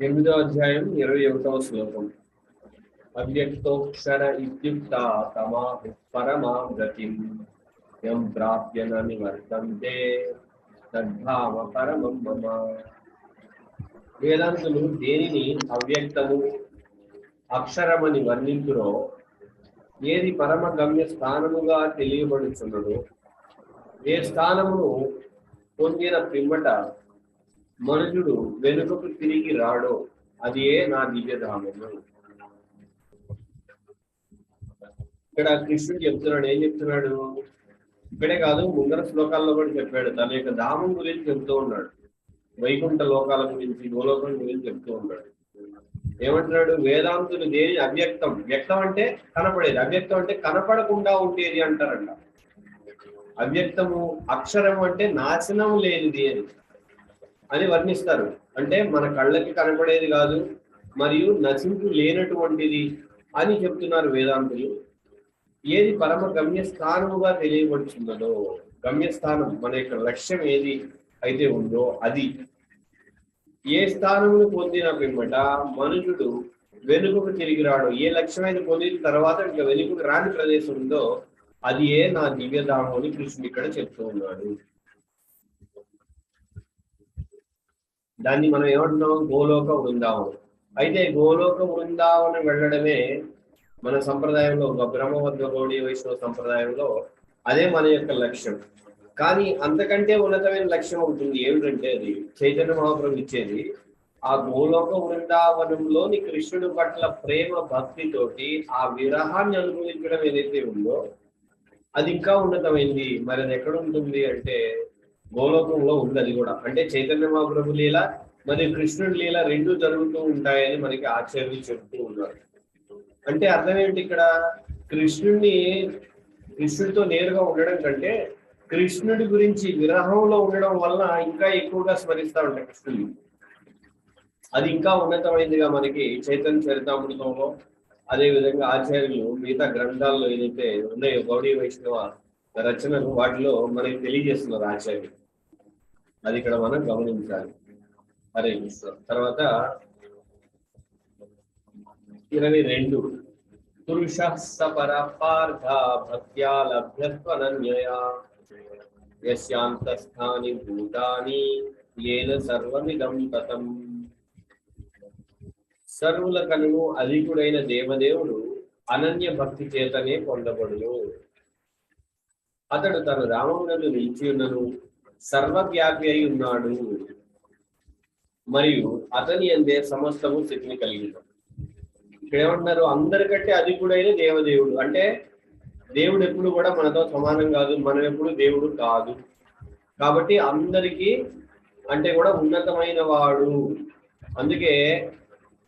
ఎనిమిదో అధ్యాయం ఇరవై ఒకటవ శ్లోకం. అవ్యక్తోక్షర ఇత్యుక్త తమా పరమా గతిం యం ప్రాప్య నివర్తంతే తద్భావ పరమం మమ. వేదాంతులు దేనిని అవ్యక్తము అక్షరమని వర్ణించురో ఏది పరమ గమ్య స్థానముగా తెలియబడుచున్నదో ఏ స్థానమును పొందిన పిమ్మట మనుషుడు వెనుకకు తిరిగి రాడో అది ఏ నా దివ్యధామము ఇక్కడ కృష్ణుడు చెప్తున్నాడు ఏం చెప్తున్నాడు? ఇక్కడే కాదు ముందర శ్లోకాల్లో కూడా చెప్పాడు తన యొక్క ధామం గురించి చెప్తూ ఉన్నాడు. వైకుంఠ లోకాల గురించి గోలోకం గురించి చెప్తూ ఉన్నాడు. ఏమంటున్నాడు? వేదాంతులు దేని అవ్యక్తం? వ్యక్తం అంటే కనపడేది. అవ్యక్తం అంటే కనపడకుండా ఉండేది అంటారంట. అవ్యక్తము అక్షరం అంటే నాశనం లేనిది అని. అని వర్ణిస్తారు. అంటే మన కళ్ళకి కనపడేది కాదు మరియు నశింపు లేనటువంటిది అని చెప్తున్నారు వేదాంతులు. ఏది పరమ గమ్యస్థానముగా తెలియబడుచున్నదో గమ్యస్థానం మన యొక్క లక్ష్యం ఏది అయితే ఉందో అది. ఏ స్థానమును పొందిన పిమ్మట మనుషుడు వెనుకకు తిరిగి రాడు. ఏ లక్ష్యమైన పొందిన తర్వాత ఇంకా వెనుకకు రాని ప్రదేశం ఉందో అది ఏ నా దివ్యధామం అని కృష్ణుడు ఇక్కడ చెప్తూ ఉన్నాడు. దాన్ని మనం ఏమంటున్నాం? గోలోక బృందావనం అయితే గోలోక బృందావనం వెళ్ళడమే మన సంప్రదాయంలో ఒక బ్రహ్మవద్ద గౌడీ వైష్ణవ సంప్రదాయంలో అదే మన యొక్క లక్ష్యం. కానీ అంతకంటే ఉన్నతమైన లక్ష్యం అవుతుంది ఏమిటంటే అది చైతన్య మహాప్రభు ఇచ్చేది ఆ గోలోక బృందావనంలోని కృష్ణుడు పట్ల ప్రేమ భక్తితోటి ఆ విరహాన్ని అనుభవించడం ఏదైతే ఉందో అది ఇంకా ఉన్నతమైంది. మరి అది ఎక్కడ ఉంటుంది అంటే గోలోకంలో ఉంది అది కూడా. అంటే చైతన్య మహాప్రభు లీల మరియు కృష్ణుడి లీల రెండు జరుగుతూ ఉంటాయని మనకి ఆచార్యులు చెప్తూ ఉన్నారు. అంటే అర్థం ఏంటి ఇక్కడ? కృష్ణుడిని కృష్ణుడితో నేరుగా ఉండడం కంటే కృష్ణుడి గురించి విరహంలో ఉండడం వల్ల ఇంకా ఎక్కువగా స్మరిస్తా ఉంటాయి కృష్ణుడిని అది ఇంకా ఉన్నతమైనదిగా మనకి చైతన్య చరితామృతంలో. అదే విధంగా ఆచార్యులు మిగతా గ్రంథాల్లో ఏదైతే ఉన్నాయో గౌడీ వైష్ణవ రచనలు వాటిలో మనకి తెలియజేస్తున్నారు ఆచార్యులు. అది ఇక్కడ మనం గమనించాలి. హరే తర్వాత ఇరవై రెండు. పురుష సపర పార్థ భక్త్యా లభ్యత్వనన్యయా యశాంతస్థాని భూతాని ఏన సర్వమిదం తతం. సర్వుల కనును అధికుడైన దేవదేవుడు అనన్య భక్తి చేతనే పొందబడును. అతడు తన రామమునను నిలిచి ఉన్నను సర్వవ్యాపి అయి ఉన్నాడు. మరియు అతని అందే సమస్తము స్థితిని కలిగి ఉన్నాడు. ఇక్కడ ఏమంటున్నారు అందరికంటే అధికుడైన దేవదేవుడు. అంటే దేవుడు ఎప్పుడు కూడా మనతో సమానం కాదు మనం ఎప్పుడు దేవుడు కాదు. కాబట్టి అందరికీ అంటే కూడా ఉన్నతమైన వాడు. అందుకే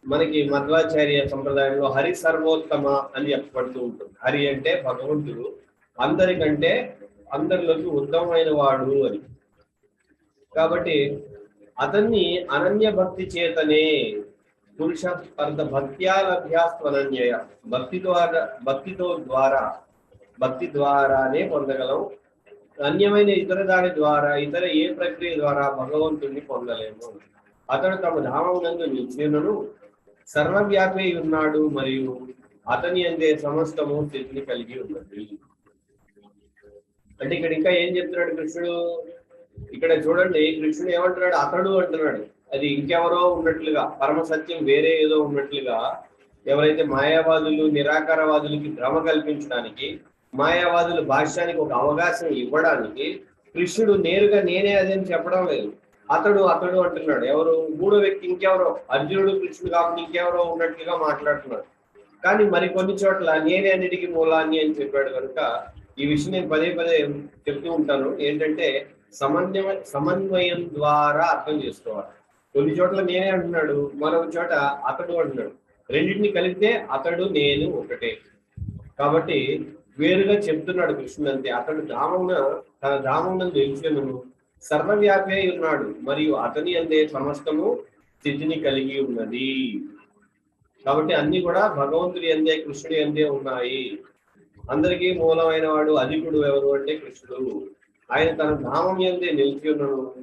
మనకి మధ్వాచార్య సంప్రదాయంలో హరి సర్వోత్తమ అని చెప్పబడుతూ ఉంటుంది. హరి అంటే భగవంతుడు. అందరికంటే అందరిలోకి ఉత్తమమైన వాడు అని. కాబట్టి అతన్ని అనన్య భక్తి చేతనే పురుష స్పర్ధ భక్త్యాలభ్యాస్వనన్యయ భక్తి ద్వారా భక్తితో ద్వారా భక్తి ద్వారానే పొందగలం. అన్యమైన ఇతర దాని ద్వారా ఇతర ఏ ప్రక్రియ ద్వారా భగవంతుణ్ణి పొందలేము. అతడు తమ ధామమునందు నిత్యులను సర్వవ్యాపి ఉన్నాడు మరియు అతని అందే సమస్తము స్థితిని కలిగి ఉన్నది. అంటే ఇక్కడ ఇంకా ఏం చెప్తున్నాడు కృష్ణుడు? ఇక్కడ చూడండి కృష్ణుడు ఏమంటున్నాడు? అతడు అంటున్నాడు. అది ఇంకెవరో ఉన్నట్లుగా పరమ సత్యం వేరే ఏదో ఉన్నట్లుగా ఎవరైతే మాయావాదులు నిరాకారవాదులకి భ్రమ కల్పించడానికి మాయావాదుల భాష్యానికి ఒక అవకాశం ఇవ్వడానికి కృష్ణుడు నేరుగా నేనే అదని చెప్పడం లేదు. అతడు అతడు అంటున్నాడు. ఎవరు? మూడో వ్యక్తి ఇంకెవరో? అర్జునుడు కృష్ణుడు కాబట్టి ఇంకెవరో ఉన్నట్లుగా మాట్లాడుతున్నాడు. కానీ మరి కొన్ని చోట్ల నేనే అన్నిటికీ మూలాన్ని అని చెప్పాడు కనుక ఈ విషయం నేను పదే పదే చెప్తూ ఉంటాను. ఏంటంటే సమన్వయ సమన్వయం ద్వారా అర్థం చేసుకోవాలి. కొన్ని చోట్ల నేనే అంటున్నాడు మరొక చోట అతడు అంటున్నాడు. రెండింటిని కలిపితే అతడు నేను ఒకటే. కాబట్టి వేరుగా చెప్తున్నాడు కృష్ణుడు అంతే. అతడు ధామమున తన ధామమున నిలిచినను సర్వవ్యాపి అయి ఉన్నాడు మరియు అతని అందే సమస్తము స్థితిని కలిగి ఉన్నది. కాబట్టి అన్ని కూడా భగవంతుడి అందే కృష్ణుడి అందే ఉన్నాయి. అందరికీ మూలమైన వాడు అధికుడు ఎవరు అంటే కృష్ణుడు. ఆయన తన నామం ఎందే నిలిచి ఉన్నాడు.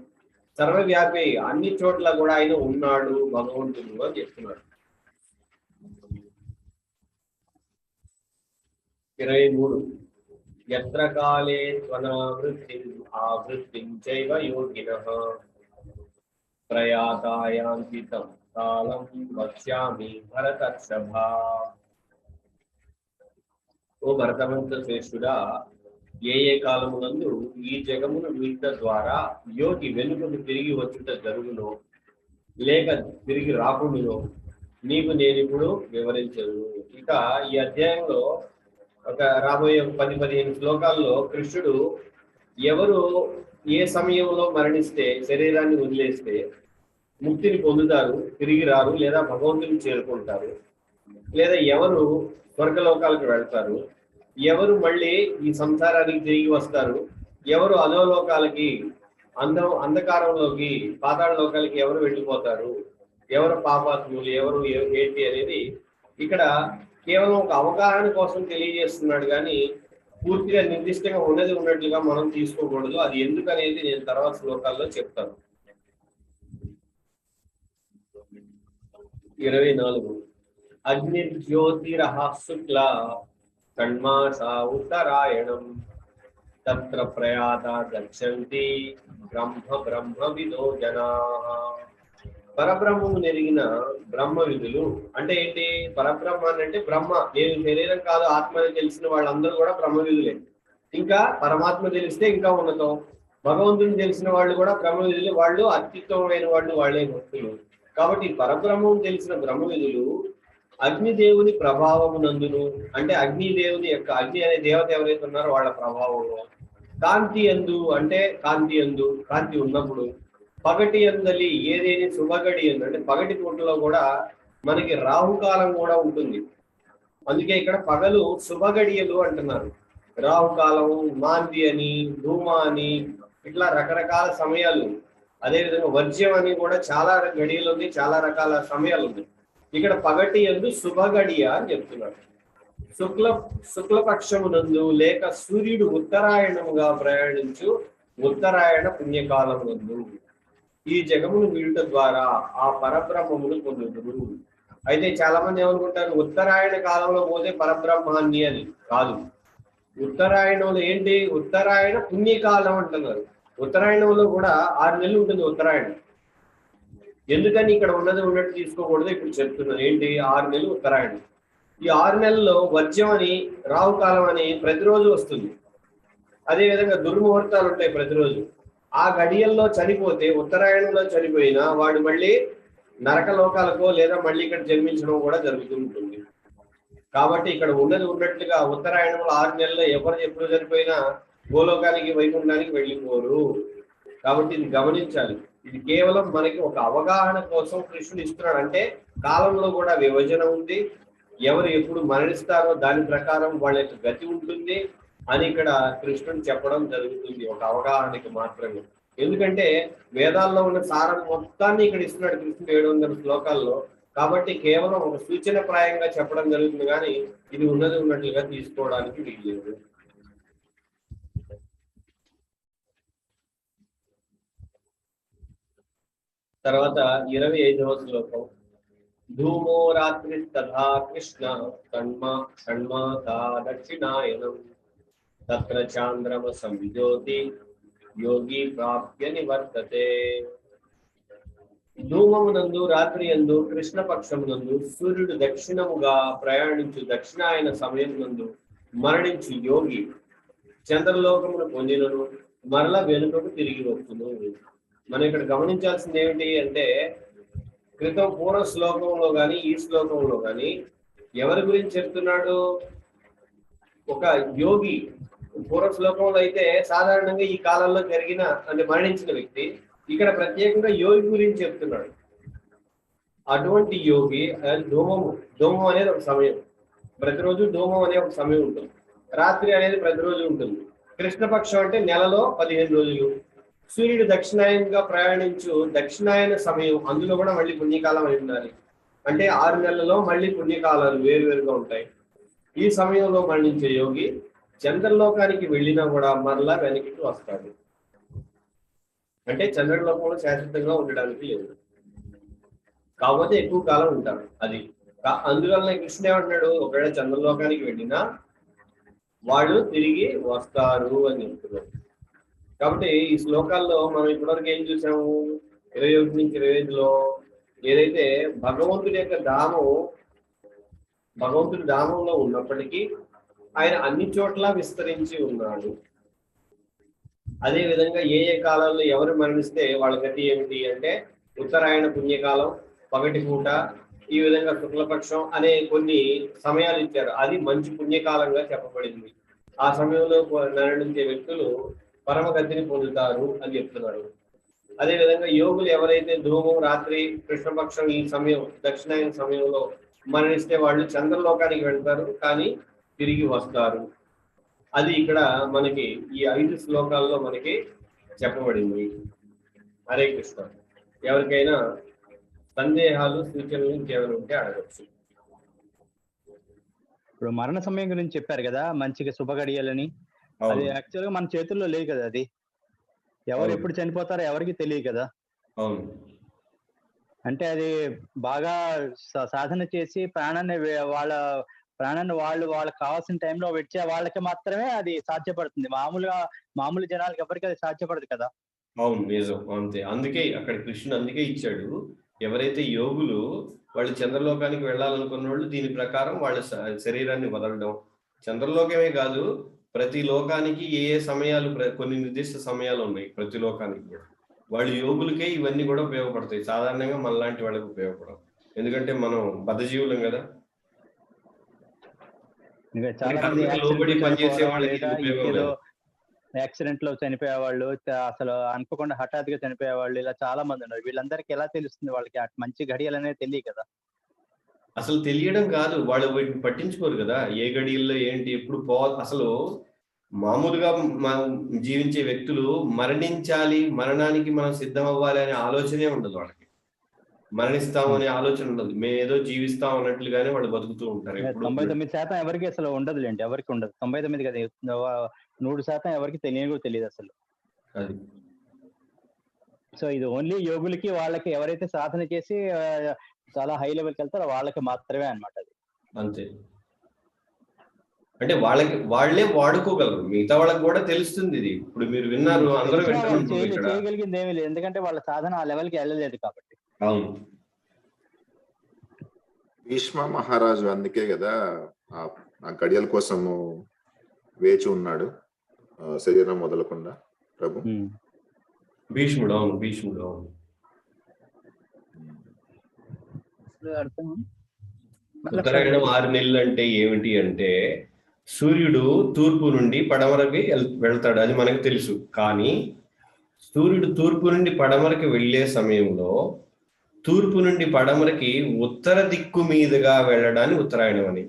సర్వవ్యాపి అన్ని చోట్ల కూడా ఆయన ఉన్నాడు భగవంతుడు అని చెప్తున్నాడు. ఇరవై మూడు. ఎత్రకాలే త్వనావృత్తి ఆవృత్తి చైవ యోగిన. ప్రయాతాయాంకితం కాలం వక్ష్యామి భరతర్షభ ఓ భరతవంత శ్రేష్ఠుడా ఏ ఏ కాలమునందు ఈ జగమును వీట ద్వారా యోగి వెనుకకు తిరిగి వచ్చుట జరుగునో లేక తిరిగి రాకుండునో నీకు నేను ఇప్పుడు వివరించను ఇక ఈ అధ్యాయంలో ఒక రాబోయే పది పదిహేను శ్లోకాల్లో కృష్ణుడు ఎవరు ఏ సమయంలో మరణిస్తే శరీరాన్ని వదిలేస్తే ముక్తిని పొందుతారు తిరిగి రారు లేదా భగవంతుని చేరుకుంటారు లేదా ఎవరు స్వర్గలోకాలకు వెళ్తారు ఎవరు మళ్ళీ ఈ సంసారానికి తిరిగి వస్తారు? ఎవరు అధోలోకాలకి అందం అంధకారంలోకి పాతాళ లోకాలకి ఎవరు వెళ్ళిపోతారు? ఎవరు పాపాత్ములు ఎవరు ఏంటి అనేది ఇక్కడ కేవలం ఒక అవగాహన కోసం తెలియజేస్తున్నాడు కానీ పూర్తిగా నిర్దిష్టంగా ఉన్నది ఉన్నట్లుగా మనం తీసుకోకూడదు. అది ఎందుకనేది నేను తర్వాత శ్లోకాల్లో చెప్తాను. ఇరవై నాలుగు. అగ్నిర్జ్యోతిరహ శుక్ల షణ్మాసా ఉత్తరాయణం తత్ర ప్రయాత గచ్చంతి బ్రహ్మ బ్రహ్మ విదో జనా పరబ్రహ్మము నెరిగిన బ్రహ్మ విధులు అంటే ఏంటి? పరబ్రహ్మ అని అంటే బ్రహ్మ. నేను శరీరం కాదు ఆత్మని తెలిసిన వాళ్ళందరూ కూడా బ్రహ్మ విధులే ఇంకా పరమాత్మ తెలిస్తే ఇంకా ఉన్నతం. భగవంతుని తెలిసిన వాళ్ళు కూడా బ్రహ్మ విధులు వాళ్ళు అత్యుత్తమమైన వాళ్ళు వాళ్ళే భక్తులు. కాబట్టి పరబ్రహ్మం తెలిసిన బ్రహ్మ విధులు అగ్నిదేవుని ప్రభావమునందును అంటే అగ్నిదేవుని యొక్క అగ్ని అనే దేవత ఎవరైతే ఉన్నారో వాళ్ళ ప్రభావంలో కాంతి ఎందు అంటే కాంతి ఎందు కాంతి ఉన్నప్పుడు పగటి ఎందలి ఏదేని శుభగడి ఎందు అంటే పగటి పూటలో కూడా మనకి రాహుకాలం కూడా ఉంటుంది. అందుకే ఇక్కడ పగలు శుభగడియలు అంటున్నారు. రాహుకాలం మాంది అని ధూమ అని ఇట్లా రకరకాల సమయాలు. అదేవిధంగా వర్జ్యం అని కూడా చాలా గడియలు ఉంది చాలా రకాల సమయాలు ఉన్నాయి. ఇక్కడ పగటి ఎందు శుభగడియ అని చెప్తున్నాడు. శుక్ల శుక్లపక్షమునందు లేక సూర్యుడు ఉత్తరాయణముగా ప్రయాణించు ఉత్తరాయణ పుణ్యకాలమునందు. ఈ జగమును వీడుట ద్వారా ఆ పరబ్రహ్మమును పొందుదురు. అయితే చాలా మంది ఏమనుకుంటారు? ఉత్తరాయణ కాలంలో పోతే పరబ్రహ్మాన్ని అని కాదు. ఉత్తరాయణంలో ఏంటి? ఉత్తరాయణ పుణ్యకాలం అంటున్నారు. ఉత్తరాయణంలో కూడా ఆరు నెలలు ఉంటుంది ఉత్తరాయణం. ఎందుకని ఇక్కడ ఉన్నది ఉన్నట్టు తీసుకోకూడదు? ఇప్పుడు చెప్తున్నాను. ఏంటి? ఆరు నెలలు ఉత్తరాయణం. ఈ ఆరు నెలల్లో వజ్యం అని రావుకాలం అని ప్రతిరోజు వస్తుంది. అదే విధంగా దుర్ముహూర్తాలు ఉంటాయి ప్రతిరోజు. ఆ గడియల్లో చనిపోతే ఉత్తరాయణంలో చనిపోయినా వాడు మళ్ళీ నరక లోకాలకో లేదా మళ్ళీ ఇక్కడ జన్మించడం కూడా జరుగుతూ ఉంటుంది. కాబట్టి ఇక్కడ ఉన్నది ఉన్నట్లుగా ఉత్తరాయణంలో ఆరు నెలల్లో ఎవరు ఎప్పుడు చనిపోయినా గోలోకానికి వైకుంఠానికి వెళ్ళిపోరు. కాబట్టి ఇది గమనించాలి. ఇది కేవలం మనకి ఒక అవగాహన కోసం కృష్ణుడు ఇస్తున్నాడు. అంటే కాలంలో కూడా విభజన ఉంది. ఎవరు ఎప్పుడు మరణిస్తారో దాని ప్రకారం వాళ్ళ యొక్క గతి ఉంటుంది అని ఇక్కడ కృష్ణుడు చెప్పడం జరుగుతుంది. ఒక అవగాహనకి మాత్రమే. ఎందుకంటే వేదాల్లో ఉన్న సారం మొత్తాన్ని ఇక్కడ ఇస్తున్నాడు కృష్ణుడు ఏడు వందల శ్లోకాల్లో. కాబట్టి కేవలం ఒక సూచన ప్రాయంగా చెప్పడం జరుగుతుంది కానీ ఇది ఉన్నది ఉన్నట్లుగా తీసుకోవడానికి వీల్లేదు. తర్వాత ఇరవై ఐదవ శ్లోకం. ధూమో రాత్రి తథా కృష్ణ తన్మా షణ్మాతా దక్షిణాయనం. తత్ర చాంద్రమ సంజ్యోతి యోగి ప్రాప్య నివర్తతే. ధూమమునందు రాత్రి ఎందు కృష్ణపక్షమునందు సూర్యుడు దక్షిణముగా ప్రయాణించు దక్షిణాయన సమయం నందు మరణించు యోగి. చంద్రలోకమును పొందినను మరల వెనుకకు తిరిగి వస్తును. మనం ఇక్కడ గమనించాల్సింది ఏమిటి అంటే క్రితం పూర్వ శ్లోకంలో కానీ ఈ శ్లోకంలో కానీ ఎవరి గురించి చెప్తున్నాడు? ఒక యోగి పూర్వ శ్లోకంలో అయితే సాధారణంగా ఈ కాలంలో జరిగిన అంటే మరణించిన వ్యక్తి ఇక్కడ ప్రత్యేకంగా యోగి గురించి చెప్తున్నాడు. అటువంటి యోగి అది ధూమము ధూమం అనేది ఒక సమయం. ప్రతిరోజు ధూమం అనే ఒక సమయం ఉంటుంది. రాత్రి అనేది ప్రతిరోజు ఉంటుంది. కృష్ణపక్షం అంటే నెలలో పదిహేను రోజులు. సూర్యుడు దక్షిణాయనంగా ప్రయాణించు దక్షిణాయన సమయం అందులో కూడా మళ్ళీ పుణ్యకాలం అయి ఉండాలి. అంటే ఆరు నెలల్లో మళ్ళీ పుణ్యకాలాలు వేరువేరుగా ఉంటాయి. ఈ సమయంలో మరణించే యోగి చంద్రలోకానికి వెళ్ళినా కూడా మరలా వెనక్కి వస్తాడు. అంటే చంద్రలోకంలో శాశ్వతంగా ఉండడానికి లేదు. కాకపోతే ఎక్కువ కాలం ఉంటారు అది అందువల్ల కృష్ణుడు ఏమంటున్నాడు? ఒకవేళ చంద్రలోకానికి వెళ్ళినా వాళ్ళు తిరిగి వస్తారు అని చెప్తున్నారు. కాబట్టి ఈ శ్లోకాల్లో మనం ఇప్పటివరకు ఏం చూసాము? ఇరవై ఒకటి నుంచి ఇరవై ఐదులో ఏదైతే భగవంతుడి యొక్క ధామం భగవంతుడి ధామంలో ఉన్నప్పటికీ ఆయన అన్ని చోట్ల విస్తరించి ఉన్నాడు. అదే విధంగా ఏ ఏ కాలంలో ఎవరు మరణిస్తే వాళ్ళ గతి ఏమిటి అంటే ఉత్తరాయణ పుణ్యకాలం పగటి పూట ఈ విధంగా శుక్లపక్షం అనే కొన్ని సమయాలు ఇచ్చారు. అది మంచి పుణ్యకాలంగా చెప్పబడింది. ఆ సమయంలో మరణించే వ్యక్తులు పరమగతిని పొందుతారు అని చెప్తున్నారు అదే విధంగా యోగులు ఎవరైతే ధూమం రాత్రి కృష్ణపక్షం ఈ సమయం దక్షిణాయన సమయంలో మరణిస్తే వాళ్ళు చంద్రలోకానికి వెళ్తారు కానీ తిరిగి వస్తారు. అది ఇక్కడ మనకి ఈ ఐదు శ్లోకాల్లో మనకి చెప్పబడింది. హరే కృష్ణ. ఎవరికైనా సందేహాలు సూచనలు ఇంకేమైనా ఉంటే అడగచ్చు. ఇప్పుడు మరణ సమయం గురించి చెప్పారు కదా మంచిగా శుభగడియాలని అది యాక్చువల్గా మన చేతుల్లో లేదు కదా అది. ఎవరు అవును. ఎప్పుడు చనిపోతారో ఎవరికి తెలియదు కదా. అవును. అంటే అది బాగా స- సాధన చేసి ప్రాణాన్ని వే- వాళ్ళ ప్రాణాన్ని వాళ్ళు వాళ్ళకి కావాల్సిన టైంలో పెట్టే వాళ్ళకి మాత్రమే అది సాధ్యపడుతుంది. మామూలుగా మామూలు జనాలకి ఎవరికి అది సాధ్యపడదు కదా. అవును నిజం. అంతే. అందుకే అక్కడ కృష్ణుడు అందుకే ఇచ్చాడు ఎవరైతే యోగులు వాళ్ళు చంద్రలోకానికి వెళ్ళాలనుకున్న వాళ్ళు దీని ప్రకారం వాళ్ళ శ- శరీరాన్ని వదలడం. చంద్రలోకమే కాదు ప్రతి లోకానికి ఏ ఏ సమయాలు కొన్ని నిర్దిష్ట సమయాలు ఉన్నాయి ప్రతి లోకానికి కూడా. వాళ్ళు యోగులకే ఇవన్నీ కూడా ఉపయోగపడతాయి. సాధారణంగా మనలాంటి వాళ్ళకి ఉపయోగపడవు. ఎందుకంటే మనం బద్ధజీవులం కదా. లోబడి పనిచేసే వాళ్ళకి ఉపయోగం. యాక్సిడెంట్లో చనిపోయే వాళ్ళు అసలు అనుకోకుండా హఠాత్తుగా చనిపోయే వాళ్ళు ఇలా చాలా మంది ఉన్నారు. వీళ్ళందరికీ ఎలా తెలుస్తుంది వాళ్ళకి మంచి ఘడియలు అనేది తెలియదు కదా? అసలు తెలియడం కాదు. వాళ్ళు వీటిని పట్టించుకోరు కదా. ఏ గడియల్లో ఏంటి ఎప్పుడు పో అసలు మామూలుగా మనం జీవించే వ్యక్తులు మరణించాలి మరణానికి మనం సిద్ధం అవ్వాలి అనే ఆలోచనే ఉండదు వాళ్ళకి. మరణిస్తాం అనే ఆలోచన ఉండదు. మేము ఏదో జీవిస్తాం అన్నట్లుగానే వాళ్ళు బతుకుతూ ఉంటారు తొంభై తొమ్మిది శాతం ఎవరికి అసలు ఉండదులేండి. ఎవరికి ఉండదు. తొంభై తొమ్మిది కదా. నూరు శాతం ఎవరికి తెలియని కూడా తెలియదు అసలు. అది. సో ఇది ఓన్లీ యోగులకి వాళ్ళకి ఎవరైతే సాధన చేసి చాలా హై లెవెల్కి వెళ్తారో వాళ్ళకి మాత్రమే అన్నమాట అది. అంతే. అంటే వాళ్ళకి వాళ్ళే వాడుకోగలరు. మిగతా వాళ్ళకి కూడా తెలుస్తుంది ఇది. ఇప్పుడు మీరు విన్నారు అందరూ చేయగలిగింది ఏమీ లేదు. ఎందుకంటే వాళ్ళ సాధన ఆ లెవెల్కి వెళ్ళలేదు కాబట్టి. అవును. భీష్మ మహారాజు అందుకే కదా ఆ- గడియల కోసము వేచి ఉన్నాడు శరీరం వదలకుండా ప్రభు. భీష్ముడు అవును భీష్ముడు అవును. అర్థం ఉత్తరాయణం ఆరు నెలలు అంటే ఏమిటి అంటే సూర్యుడు తూర్పు నుండి పడమరకి వెళ్తాడు అది మనకు తెలుసు. కానీ సూర్యుడు తూర్పు నుండి పడమరకి వెళ్ళే సమయంలో తూర్పు నుండి పడమరకి ఉత్తర దిక్కు మీదుగా వెళ్ళడాన్ని ఉత్తరాయణం అని.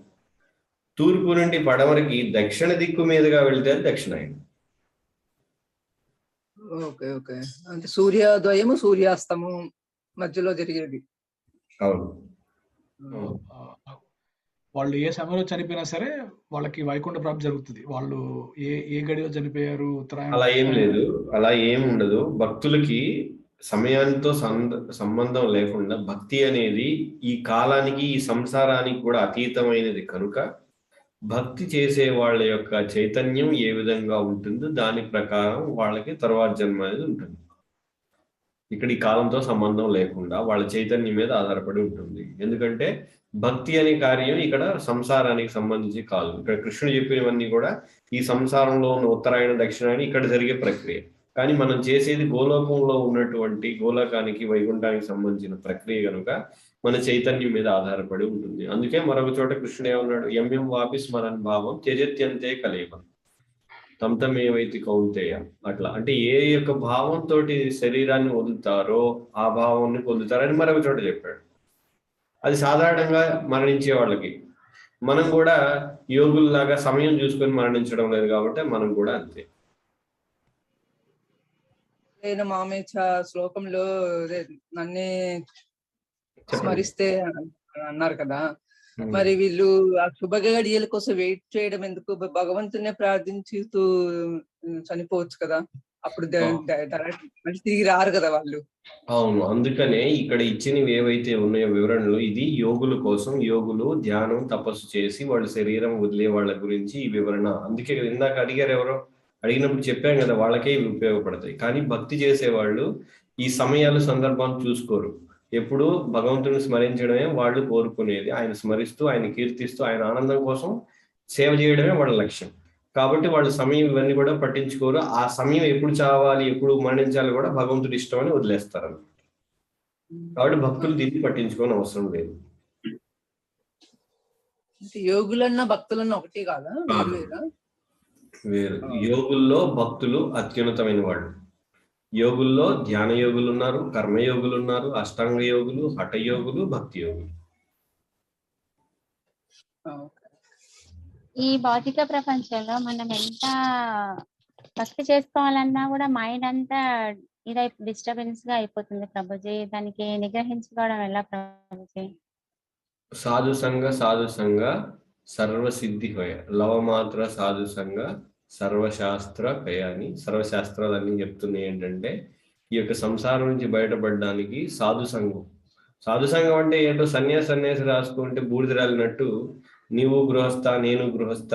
తూర్పు నుండి పడమరకి దక్షిణ దిక్కు మీదుగా వెళ్తే అది దక్షిణాయనం ఓకే ఓకే. అంటే సూర్యోదయము సూర్యాస్తము మధ్యలో జరిగేది. అవును. వాళ్ళు ఏ సమయంలో చనిపోయినా సరే వాళ్ళకి వైకుంఠ ప్రాప్తి జరుగుతుంది. వాళ్ళు ఏ ఏ గడిలో చనిపోయారు ఉత్తరాయణ అలా ఏం లేదు. అలా ఏం ఉండదు. భక్తులకి సమయానితో సంద- సంబంధం లేకుండా భక్తి అనేది ఈ కాలానికి ఈ సంసారానికి కూడా అతీతమైనది కనుక భక్తి చేసే వాళ్ళ యొక్క చైతన్యం ఏ విధంగా ఉంటుందో దాని ప్రకారం వాళ్ళకి తర్వాత జన్మ అనేది ఉంటుంది. ఇక్కడ ఈ కాలంతో సంబంధం లేకుండా వాళ్ళ చైతన్యం మీద ఆధారపడి ఉంటుంది. ఎందుకంటే భక్తి అనే కార్యం ఇక్కడ సంసారానికి సంబంధించి కాదు. ఇక్కడ కృష్ణుడు చెప్పినవన్నీ కూడా ఈ సంసారంలో ఉన్న ఉత్తరాయణ దక్షిణాయన ఇక్కడ జరిగే ప్రక్రియ. కానీ మనం చేసేది గోలోకంలో ఉన్నటువంటి గోలోకానికి వైకుంఠానికి సంబంధించిన ప్రక్రియ కనుక మన చైతన్యం మీద ఆధారపడి ఉంటుంది. అందుకే మరొక చోట కృష్ణుడు ఏమన్నాడు? ఎంఎం వాపి స్మరణ భావం త్యజత్యంతే కలేవం తమతమేవైతి కౌంతేయ? అట్లా. అంటే ఏ యొక్క భావంతో శరీరాన్ని వదులుతారో ఆ భావాన్ని పొందుతారని మరొక చోట చెప్పాడు. అది సాధారణంగా మరణించే వాళ్ళకి. మనం కూడా యోగుల్లాగా సమయం చూసుకొని మరణించడం లేదు కాబట్టి మనం కూడా అంతే. మామేచ శ్లోకంలో నన్నే స్మరిస్తే అని అన్నారు కదా. మరి వీళ్ళు ఆ శుభ గడియల కోసం వెయిట్ చేయడం ఎందుకు? భగవంతునే ప్రార్థించుతూ చనిపోవచ్చు కదా. అప్పుడు మళ్ళీ తిరిగి రారు కదా వాళ్ళు. అవును. అందుకనే ఇక్కడ ఇచ్చినవి ఏవైతే ఉన్నాయో వివరణలు ఇది యోగుల కోసం యోగులు ధ్యానం తపస్సు చేసి వాళ్ళ శరీరం వదిలే వాళ్ళ గురించి ఈ వివరణ. అందుకే ఇందాక అడిగారు ఎవరో? అడిగినప్పుడు చెప్పాం కదా వాళ్ళకే ఇవి ఉపయోగపడతాయి. కానీ భక్తి చేసేవాళ్ళు ఈ సమయాలు సందర్భాన్ని చూసుకోరు. ఎప్పుడు భగవంతుని స్మరించడమే వాళ్ళు కోరుకునేది. ఆయన స్మరిస్తూ ఆయన కీర్తిస్తూ ఆయన ఆనందం కోసం సేవ చేయడమే వాళ్ళ లక్ష్యం. కాబట్టి వాళ్ళ సమయం ఇవన్నీ కూడా పట్టించుకోరు. ఆ సమయం ఎప్పుడు చావాలి ఎప్పుడు మరణించాలి కూడా భగవంతుడి ఇష్టం అని వదిలేస్తారు కాబట్టి భక్తులు దీన్ని పట్టించుకోని అవసరం లేదు. యోగులన్నా భక్తులన్నా ఒకటి కాదా? వేరు. యోగుల్లో భక్తులు అత్యున్నతమైన వాళ్ళు. యోగుల్లో ధ్యాన యోగులు ఉన్నారు కర్మయోగులు ఉన్నారు అష్టాంగ యోగులు హఠ యోగులు భక్తి యోగులు. ఈ భౌతిక ప్రపంచంలో మనం ఎంత భక్తి చేసుకోవాలన్నా కూడా మైండ్ అంతా ఇదై డిస్టర్బెన్స్గా అయిపోతుంది ప్రభుజీ. దానికి నిగ్రహించుకోవడం ఎలా ప్రభుజీ? సాధు సంఘ సాధు సంఘ సర్వసిద్ధి హోయ. లవమాత్ర సాధు సంఘ సర్వశాస్త్ర కయ అని సర్వశాస్త్రాలన్నీ చెప్తున్నాయి ఏంటంటే ఈ యొక్క సంసారం నుంచి బయటపడడానికి సాధు సంఘం. సాధు సంఘం అంటే ఏంటో సన్యాసి సన్యాసి రాసుకుంటే బూడిద రాలినట్టు నీవు గృహస్థ నేను గృహస్థ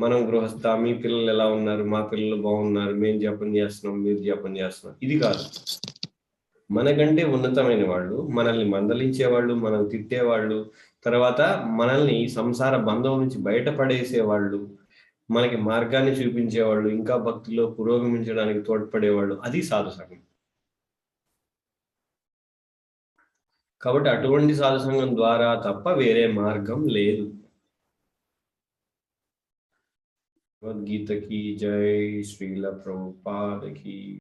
మనం గృహస్థ మీ పిల్లలు ఎలా ఉన్నారు మా పిల్లలు బాగున్నారు మేము జపం చేస్తున్నాం మీరు జపం చేస్తున్నాం ఇది కాదు. మనకంటే ఉన్నతమైన వాళ్ళు మనల్ని మందలించేవాళ్ళు మనం తిట్టేవాళ్ళు తర్వాత మనల్ని ఈ సంసార బంధం నుంచి బయటపడేసే వాళ్ళు మనకి మార్గాన్ని చూపించేవాళ్ళు ఇంకా భక్తిలో పురోగమించడానికి తోడ్పడేవాళ్ళు అది సాధు సంఘం. కాబట్టి అటువంటి సాధు సంఘం ద్వారా తప్ప వేరే మార్గం లేదు. భగవద్గీతకి జై శ్రీల ప్రభుపాదకి.